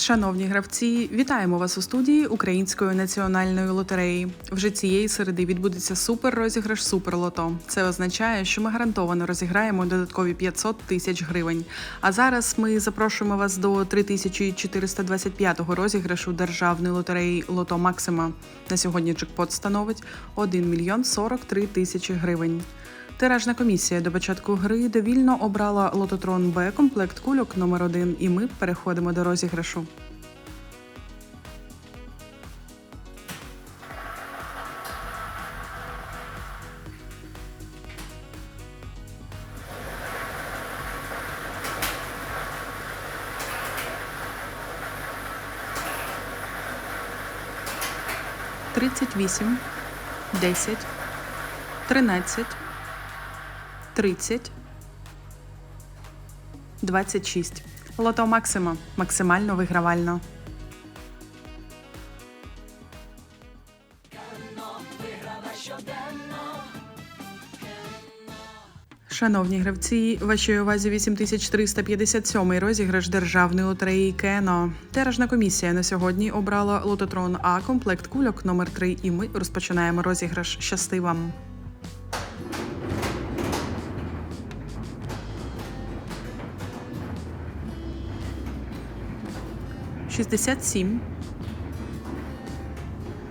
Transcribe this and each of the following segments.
Шановні гравці, вітаємо вас у студії Української національної лотереї. Вже цієї середи відбудеться супер розіграш Суперлото. Це означає, що ми гарантовано розіграємо додаткові 500 тисяч гривень. А зараз ми запрошуємо вас до 3425-го розіграшу державної лотереї Лото Максима. На сьогодні джекпот становить 1 мільйон 43 тисячі гривень. Тиражна комісія до початку гри довільно обрала лототрон Б комплект кульок номер 1 і ми переходимо до розіграшу. Тридцять вісім, десять, тринадцять. 30, 26. Лото Максима. Максимально вигравально. Шановні гравці, вашій увазі 8357 розіграш державної лотереї Кено. Тиражна комісія на сьогодні обрала лототрон А комплект кульок номер 3 і ми розпочинаємо розіграш. Щасти вам! 67,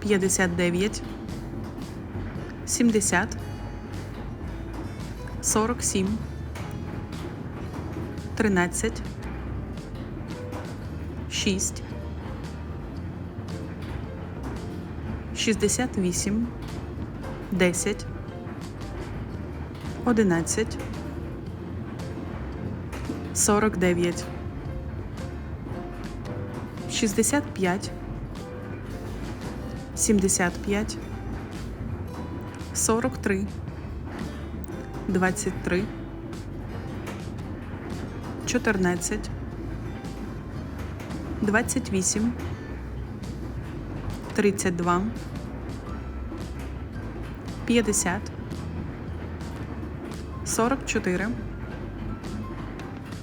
59, 70, 47, 13, 6, 68, 10, 11, 49. 65, 75, 43, 23, 14, 28, 32, 50, 44,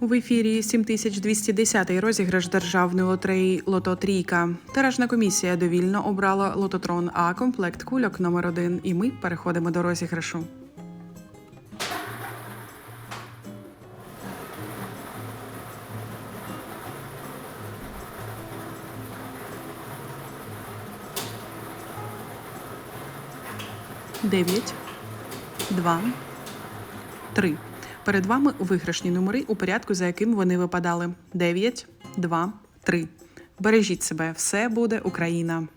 В ефірі 7210 розіграш державної лотереї Лото Трійка. Тиражна комісія довільно обрала лототрон А комплект кульок номер 1 і ми переходимо до розіграшу. Дев'ять, два, три. Перед вами виграшні номери у порядку, за яким вони випадали: 9, 2, 3. Бережіть себе, все буде Україна.